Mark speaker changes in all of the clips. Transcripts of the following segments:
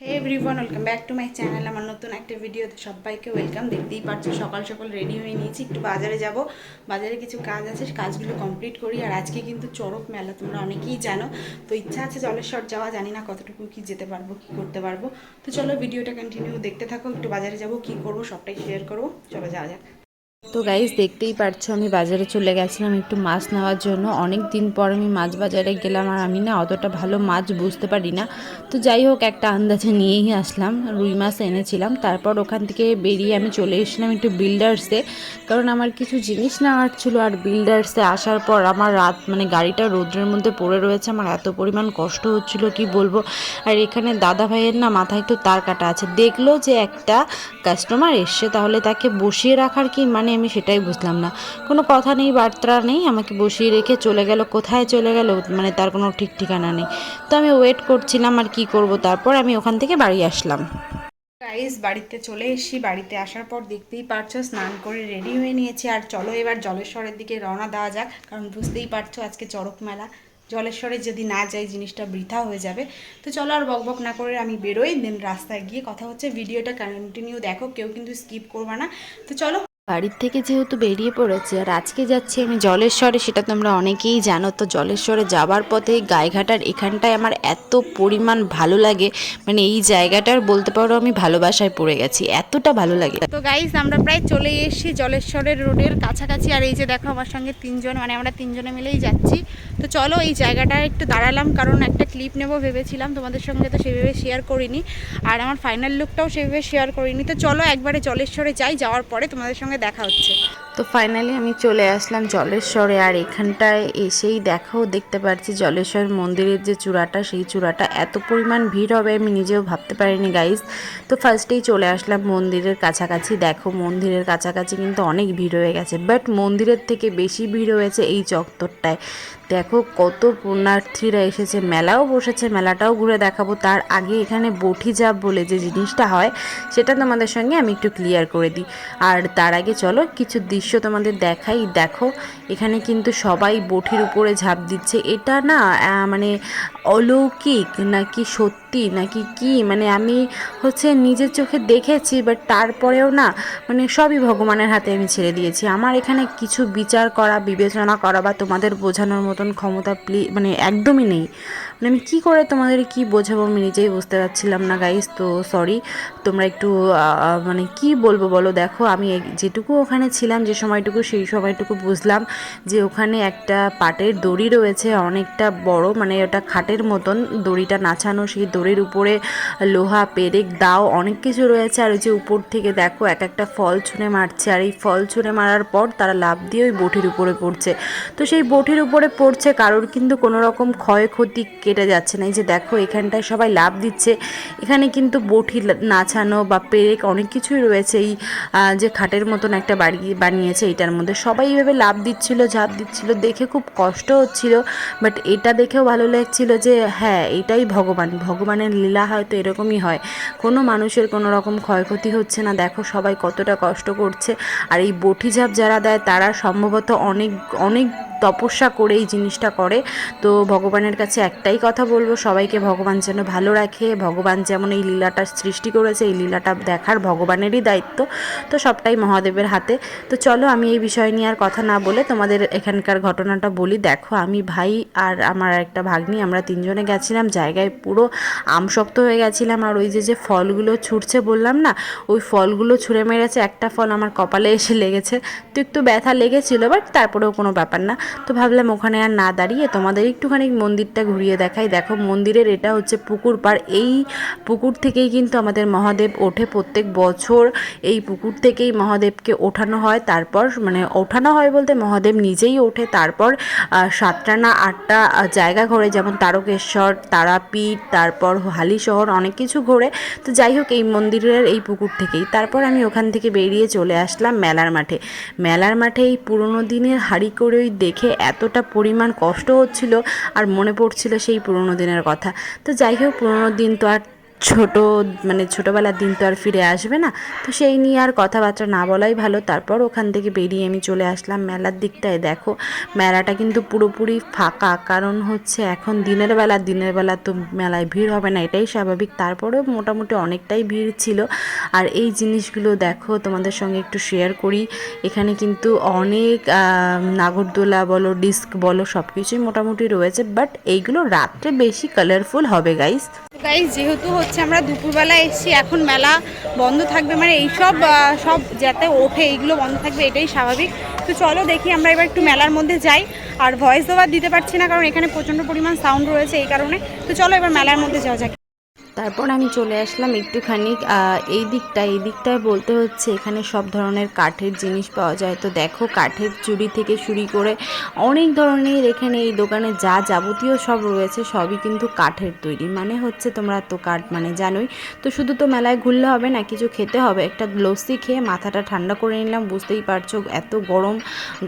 Speaker 1: Hey everyone welcome back to my channel আমার নতুন একটা ভিডিওতে সবাইকে ওয়েলকাম দেখতেই পারছ, সকাল সকাল রেডি হয়ে নিয়েছি। একটু বাজারে যাব। বাজারে কিছু কাজ আছে, কাজগুলো কমপ্লিট করি। আর আজকে কিন্তু চড়ক মেলা, তোমরা অনেকেই জানো। তো ইচ্ছা আছে জলেশ্বর যাওয়া, জানি না কতটুকু কি যেতে পারব, কি করতে পারব। তো চলো ভিডিওটা কন্টিনিউ দেখতে থাকো, একটু বাজারে যাব, কি করব, সবটাই শেয়ার করব। চলো যাওয়া যাক।
Speaker 2: তো গাইজ দেখতেই পারছ, আমি বাজারে চলে গেছিলাম একটু মাছ নেওয়ার জন্য। অনেক দিন পর আমি মাছ বাজারে গেলাম আর আমি না অতটা ভালো মাছ বুঝতে পারি না। তো যাই হোক, একটা আন্দাজে নিয়েই আসলাম, রুই মাছ এনেছিলাম। তারপর ওখান থেকে বেরিয়ে আমি চলে এসেছিলাম একটু বিল্ডার্সে কারণ আমার কিছু জিনিস নেওয়ার ছিল আর বিল্ডার্সে আসার পর আমার রাত মানে গাড়িটা রোদ্রের মধ্যে পড়ে রয়েছে। আমার এত পরিমাণ কষ্ট হচ্ছিল, কি বলব? আর এখানে দাদা ভাইয়ের না মাথায় তো তার কাটা আছে। দেখল যে একটা কাস্টমার এসছে, তাহলে তাকে বসিয়ে রাখার কি মানে আমি সেটাই বুঝলাম না। কোনো কথা নেই, বার্তা নেই, আমাকে বসিয়ে রেখে চলে গেল। কোথায় চলে গেল? মানে তার কোনো ঠিক ঠিকানা নেই। তো আমি ওয়েট করছিলাম আর কি করব? তারপর আমি ওখান থেকে বাড়ি আসলাম।
Speaker 1: গাইস বাড়িতে চলে এসেছি। বাড়িতে আসার পর দেখতেই পারছ, স্নান করে রেডি হয়ে নিয়েছি। আর চলো এবার জলেশ্বরের দিকে রওনা দেওয়া যাক। কারণ বুঝতেই পারছ, আজকে চড়ক মেলা। জলেশ্বরে যদি না যাই, জিনিসটা বৃথা হয়ে যাবে। তো চলো আর বক বক না করে আমি বেরোই। দেন রাস্তায় গিয়ে কথা হচ্ছে। ভিডিওটা কন্টিনিউ দেখো। কেউ কিন্তু স্কিপ করবে না। তো চলো
Speaker 2: বাড়ির থেকে যেহেতু বেরিয়ে পড়েছে আর আজকে যাচ্ছি আমি জলেশ্বরে, সেটা তোমরা অনেকেই জানো। তো জলেশ্বরে যাবার পথে গায়েঘাটার এখানটায় আমার এত পরিমাণ ভালো লাগে। মানে এই জায়গাটার বলতে পারো আমি ভালোবাসায় পড়ে গেছি, এতটা ভালো লাগে।
Speaker 1: তো গাইজ আমরা প্রায় চলে এসেছি জলেশ্বরের রোডের কাছাকাছি। আর এই যে দেখো আমার সঙ্গে তিনজন মানে আমরা তিনজনে মিলেই যাচ্ছি। তো চলো এই জায়গাটা একটু দাঁড়ালাম, কারণ একটা ক্লিপ নেব ভেবেছিলাম, তোমাদের সঙ্গে তো সেভাবে শেয়ার করিনি। আর আমার ফাইনাল লুকটাও সেভাবে শেয়ার করিনি। তো চলো একবারে জলেশ্বরে যাই, যাওয়ার পরে তোমাদের সঙ্গে দেখা হচ্ছে।
Speaker 2: তো ফাইনালি আমি চলে আসলাম জলেশ্বরে আর এখানটায় এসেই দেখাও দেখতে পারছি জলেশ্বর মন্দিরের যে চূড়াটা, সেই চূড়াটা এত পরিমাণ ভিড় হবে আমি নিজেও ভাবতে পারিনি গাইজ তো ফার্স্টেই চলে আসলাম মন্দিরের কাছাকাছি। দেখো মন্দিরের কাছাকাছি কিন্তু অনেক ভিড় হয়ে গেছে বাট মন্দিরের থেকে বেশি ভিড় হয়েছে এই চত্বরটায়। দেখো কত পুণ্যার্থীরা এসেছে, মেলাও বসেছে, মেলাটাও ঘুরে দেখাবো। তার আগে এখানে বঠি জাপ বলে যে জিনিসটা হয়, সেটা তোমাদের সঙ্গে আমি একটু ক্লিয়ার করে দিই। আর তার আগে চলো কিছু দৃশ্য তোমাদের দেখাই। দেখো, এখানে কিন্তু সবাই বঠির উপরে ঝাঁপ দিচ্ছে। এটা না মানে অলৌকিক নাকি সত্যি, নাকি কি? মানে আমি হচ্ছে নিজের চোখে দেখেছি বাট তারপরেও না মানে সবই ভগবানের হাতে আমি ছেড়ে দিয়েছি। আমার এখানে কিছু বিচার করা, বিবেচনা করা বা তোমাদের বোঝানোর মতন ক্ষমতা প্লি মানে একদমই নেই। মানে আমি কী করে তোমাদের কি বোঝাবো? আমি নিজেই বুঝতে পারছিলাম না গাইস তো সরি তোমরা একটু মানে কি বলব বলো? দেখো, আমি যেটুকু ওখানে ছিলাম, যে সময়টুকু, সেই সময়টুকু বুঝলাম যে ওখানে একটা পাটের দড়ি রয়েছে, অনেকটা বড় মানে ওটা খাটের মতন দড়িটা নাচানো, সেই দড়ির উপরে লোহা, পেরেক, দাও, অনেক কিছু রয়েছে। আর ওই যে উপর থেকে দেখো, এক একটা ফল ছুঁড়ে মারছে। আর এই ফল ছুঁড়ে মারার পর তারা লাভ দিয়ে ওই বটির উপরে পড়ছে। তো সেই বটির উপরে পড়ছে, কারোর কিন্তু কোনো রকম ক্ষয়ক্ষতি কেটে যাচ্ছে না। এই যে দেখো, এখানটায় সবাই লাভ দিচ্ছে। এখানে কিন্তু বটি নাচানো বা পেরেক অনেক কিছুই রয়েছে। এই যে খাটের মতন একটা বাড়ি বানিয়েছে, এটার মধ্যে সবাই এইভাবে লাভ দিচ্ছিল, ঝাঁপ দিচ্ছিল। দেখে খুব কষ্ট হচ্ছিল, বাট এটা দেখেও ভালো লাগছিল যে হ্যাঁ এটাই ভগবান। ভগবানের লীলা হয়তো এরকমই হয়। কোনো মানুষের কোনো রকম ক্ষয়ক্ষতি হচ্ছে না। দেখো সবাই কতটা কষ্ট করছে। আর এই বটি ঝাঁপ যারা দেয়, তারা সম্ভবত অনেক অনেক তপস্যা করে এই জিনিসটা করে। তো ভগবানের কাছে একটাই কথা বলব, সবাইকে ভগবান যেন ভালো রাখে। ভগবান যেমন এই লীলাটা সৃষ্টি করেছে, এই লীলাটা দেখার ভগবানেরই দায়িত্ব। তো সবটাই মহাদেবের হাতে। তো চলো আমি এই বিষয় নিয়ে আর কথা না বলে তোমাদের এখানকার ঘটনাটা বলি। দেখো, আমি ভাই আর আমার একটা ভাগ্নি, আমরা তিনজনে গেছিলাম। জায়গায় পুরো আমশক্ত হয়ে গেছিলাম। আর ওই যে যে ফলগুলো ছুটছে বললাম না, ওই ফলগুলো ছুঁড়ে মেরেছে। একটা ফল আমার কপালে এসে লেগেছে। তো একটু ব্যথা লেগেছিল, বাট তারপরেও কোনো ব্যাপার না। তো ভাবলাম ওখানে আর না দাঁড়িয়ে তোমাদের একটুখানি মন্দিরটা ঘুরিয়ে দেখাই। দেখো, মন্দিরের এটা হচ্ছে পুকুর পার এই পুকুর থেকেই কিন্তু আমাদের মহাদেব ওঠে প্রত্যেক বছর। এই পুকুর থেকেই মহাদেবকে ওঠানো হয়। তারপর মানে ওঠানো হয় বলতে মহাদেব নিজেই ওঠে। তারপর সাতটা না আটটা জায়গা ঘোরে, যেমন তারকেশ্বর, তারাপীঠ, তারপর হালিশহর অনেক কিছু ঘোরে। তো যাই হোক, এই মন্দিরের এই পুকুর থেকেই। তারপর আমি ওখান থেকে বেরিয়ে চলে আসলাম মেলার মাঠে। মেলার মাঠে এই পুরোনো দিনের হাঁড়ি করে ওই দেখে এতটা পরিমাণ কষ্ট হচ্ছিল আর মনে পড়ছিল সেই পুরনো দিনের কথা। তো যাই হোক, পুরনো দিন তো আর ছোট মানে ছোটোবেলার দিন তো আর ফিরে আসবে না। তো সেই নিয়ে আর কথাবার্তা না বলাই ভালো। তারপর ওখান থেকে বেরিয়ে আমি চলে আসলাম মেলার দিকটায়। দেখো, মেলাটা কিন্তু পুরোপুরি ফাঁকা। কারণ হচ্ছে এখন দিনের বেলা দিনের বেলা তো মেলায় ভিড় হবে না, এটাই স্বাভাবিক। তারপরেও মোটামুটি অনেকটাই ভিড় ছিল। আর এই জিনিসগুলো দেখো, তোমাদের সঙ্গে একটু শেয়ার করি। এখানে কিন্তু অনেক নাগরদোলা বলো ডিস্ক বলো সব কিছুই মোটামুটি রয়েছে। বাট এইগুলো রাত্রে বেশি কালারফুল হবে গাইস
Speaker 1: গাইজ যেহেতু হচ্ছে আমরা দুপুরবেলা এসেছি, এখন মেলা বন্ধ থাকবে মানে এইসব সব যাতে ওঠে, এইগুলো বন্ধ থাকবে, এটাই স্বাভাবিক। তো চলো দেখি আমরা এবার একটু মেলার মধ্যে যাই। আর ভয়েস ওভার দিতে পারছি না, কারণ এখানে প্রচণ্ড পরিমাণ সাউন্ড রয়েছে এই কারণে। তো চলো এবার মেলার মধ্যে যাওয়া যাক।
Speaker 2: তারপর আমি চলে আসলাম একটুখানি এই দিকটায় এই দিকটায় বলতে হচ্ছে এখানে সব ধরনের কাঠের জিনিস পাওয়া যায়। তো দেখো কাঠের চুড়ি থেকে শুরু করে অনেক ধরনের এখানে এই দোকানে যা যাবতীয় সব রয়েছে সবই কিন্তু কাঠের তৈরি। মানে হচ্ছে তোমরা তো কাঠ মানে জানোই। তো শুধু তো মেলায় ঘুরলে হবে না, কিছু খেতে হবে। একটা লস্যি খেয়ে মাথাটা ঠান্ডা করে নিলাম, বুঝতেই পারছ এত গরম,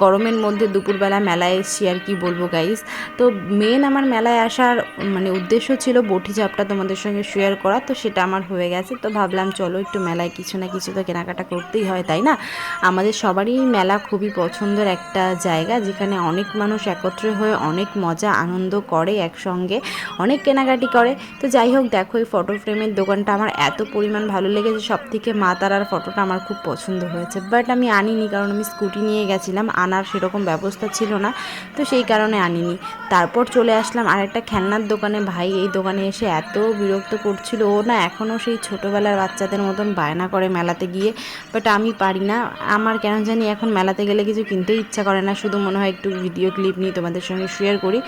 Speaker 2: গরমের মধ্যে দুপুরবেলা মেলায় এসছি আর কি বলব গাইস তো মেন আমার মেলায় আসার মানে উদ্দেশ্য ছিল বটি চাপটা তোমাদের সঙ্গে শেয়ার করা, তো সেটা আমার হয়ে গেছে। তো ভাবলাম, চলো একটু মেলায় কিছু না কিছু তো কেনাকাটা করতেই হয়, তাই না? আমাদের সবারই মেলা খুবই পছন্দের একটা জায়গা, যেখানে অনেক মানুষ একত্রে হয়ে অনেক মজা, আনন্দ করে একসঙ্গে, অনেক কেনাকাটি করে। তো যাই হোক, দেখো এই ফটো ফ্রেমের দোকানটা আমার এত পরিমাণ ভালো লেগেছে সব থেকে মা তারার ফটোটা আমার খুব পছন্দ হয়েছে। বাট আমি আনিনি, কারণ আমি স্কুটি নিয়ে গেছিলাম, আনার সেরকম ব্যবস্থা ছিল না, তো সেই কারণে আনিনি। তারপর চলে আসলাম আরেকটা খেলনার দোকানে। ভাই, এই দোকানে এসে এত বিরক্ত করছিল। ও না এখনও সেই ছোটোবেলার বাচ্চাদের মতন বায়না করে মেলাতে গিয়ে বাট আমি পারি না। আমার কেন জানি এখন মেলাতে গেলে কিছু কিনতেই ইচ্ছা করে না। শুধু মনে হয় একটু ভিডিও ক্লিপ নিয়ে তোমাদের সঙ্গে শেয়ার করি।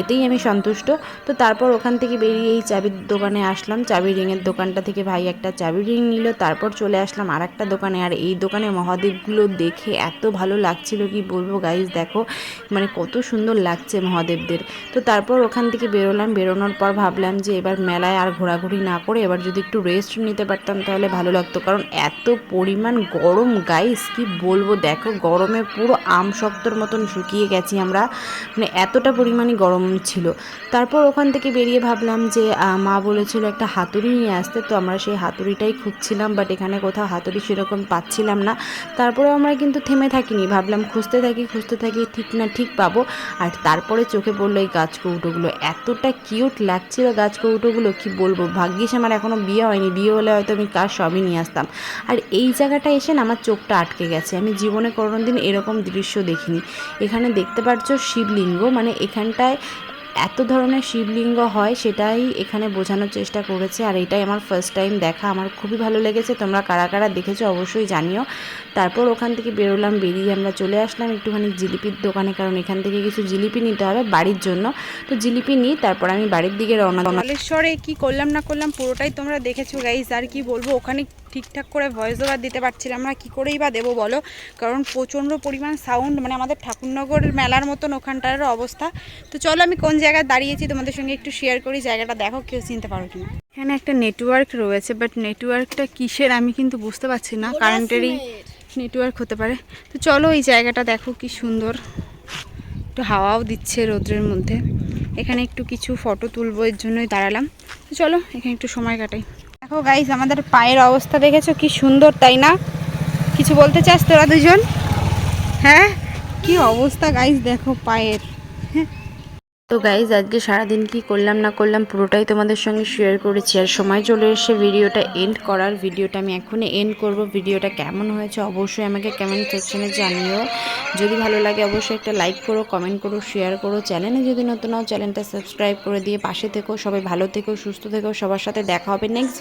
Speaker 2: এতেই আমি সন্তুষ্ট। তো তারপর ওখান থেকে বেরিয়ে এই চাবির দোকানে আসলাম। চাবি রিংয়ের দোকানটা থেকে ভাই একটা চাবি রিং নিল। তারপর চলে আসলাম আর একটা দোকানে। আর এই দোকানে মহাদেবগুলো দেখে এত ভালো লাগছিল কি বলব গাইজ দেখো। মানে কত সুন্দর লাগছে মহাদেবদের। তো তারপর ওখান থেকে বেরোলাম। বেরোনোর পর ভাবলাম যে এবার মেলায় আর ঘোরাঘুরি না করে এবার যদি একটু রেস্ট নিতে পারতাম তাহলে ভালো লাগতো। কারণ এত পরিমাণ গরম গাইস কি বলব? দেখো, গরমে পুরো আম শক্তর মতন শুকিয়ে গেছি আমরা। মানে এতটা পরিমাণে গরম ছিল। তারপর ওখান থেকে বেরিয়ে ভাবলাম যে মা বলেছিল একটা হাতুড়ি নিয়ে আসতে। তো আমরা সেই হাতুড়িটাই খুঁজছিলাম বাট এখানে কোথাও হাতুড়ি সেরকম পাচ্ছিলাম না। তারপরে আমরা কিন্তু থেমে থাকিনি। ভাবলাম খুঁজতে থাকি খুঁজতে থাকি, ঠিক না ঠিক পাবো। আর তারপরে চোখে পড়ল এই গাছ কৌটোগুলো এতটা কিউট লাগছিল গাছ কৌটোগুলো কি বলব? ভাগ্যিস আমার এখনও বিয়ে হয়নি। বিয়ে হলে হয়তো আমি কাজ সবই নিয়ে আসতাম। আর এই জায়গাটা এসে না আমার চোখটা আটকে গেছে। আমি জীবনে কোনো দিন এরকম দৃশ্য দেখিনি। এখানে দেখতে পাচ্ছ শিবলিঙ্গ মানে এখানটায় এত ধরনের শিবলিঙ্গ হয় সেটাই এখানে বোঝানোর চেষ্টা করেছে আর এটাই আমার ফার্স্ট টাইম দেখা। আমার খুবই ভালো লেগেছে। তোমরা কারা কারা দেখেছ অবশ্যই জানিও। তারপর ওখান থেকে বেরোলাম, বেরিয়ে আমরা চলে আসলাম একটুখানি জিলিপির দোকানে, কারণ এখান থেকে কিছু জিলিপি নিতে হবে বাড়ির জন্য। তো জিলিপি নিই, তারপর আমি বাড়ির দিকে রওনা
Speaker 1: বালেশ্বরে কি করলাম না করলাম পুরোটাই তোমরা দেখেছ গাইজ আর কি বলব? ওখানে ঠিকঠাক করে ভয়েস ওভার দিতে পারছিলাম না কি করেই বা দেবো বলো? কারণ প্রচণ্ড পরিমাণ সাউন্ড মানে আমাদের ঠাকুরনগর মেলার মতন ওখানটার অবস্থা। তো চলো আমি কোন জায়গায় দাঁড়িয়েছি তোমাদের সঙ্গে একটু শেয়ার করি জায়গাটা দেখো কেউ চিনতে পারো কিনা? এখানে একটা নেটওয়ার্ক রয়েছে বাট নেটওয়ার্কটা কিসের আমি কিন্তু বুঝতে পারছি না কারেন্টেরই নেটওয়ার্ক হতে পারে। তো চলো এই জায়গাটা দেখো কি সুন্দর। একটু হাওয়াও দিচ্ছে রোদ্রের মধ্যে। এখানে একটু কিছু ফটো তুলবো এর জন্যই দাঁড়ালাম। তো চলো এখানে একটু সময় কাটাই। দেখো গাইজ আমাদের পায়ের অবস্থা দেখেছ? কি সুন্দর, তাই না? কিছু বলতে চাস তোরা দুজন? হ্যাঁ? কি অবস্থা গাইজ দেখো পায়ের।
Speaker 2: তো গাইজ আজকে সারাদিন কি করলাম না করলাম পুরোটাই তোমাদের সঙ্গে শেয়ার করেছি। আর সময় চলে এসে ভিডিওটা এন্ড করার, ভিডিওটা আমি এখনই এন্ড করব। ভিডিওটা কেমন হয়েছে অবশ্যই আমাকে কমেন্ট সেকশনে জানিও। যদি ভালো লাগে অবশ্যই একটা লাইক করো কমেন্ট করো শেয়ার করো। চ্যানেলে যদি নতুন হও চ্যানেলটা সাবস্ক্রাইব করে দিয়ে পাশে থেকো। সবাই ভালো থেকো, সুস্থ থেকো। সবার সাথে দেখা হবে নেক্সট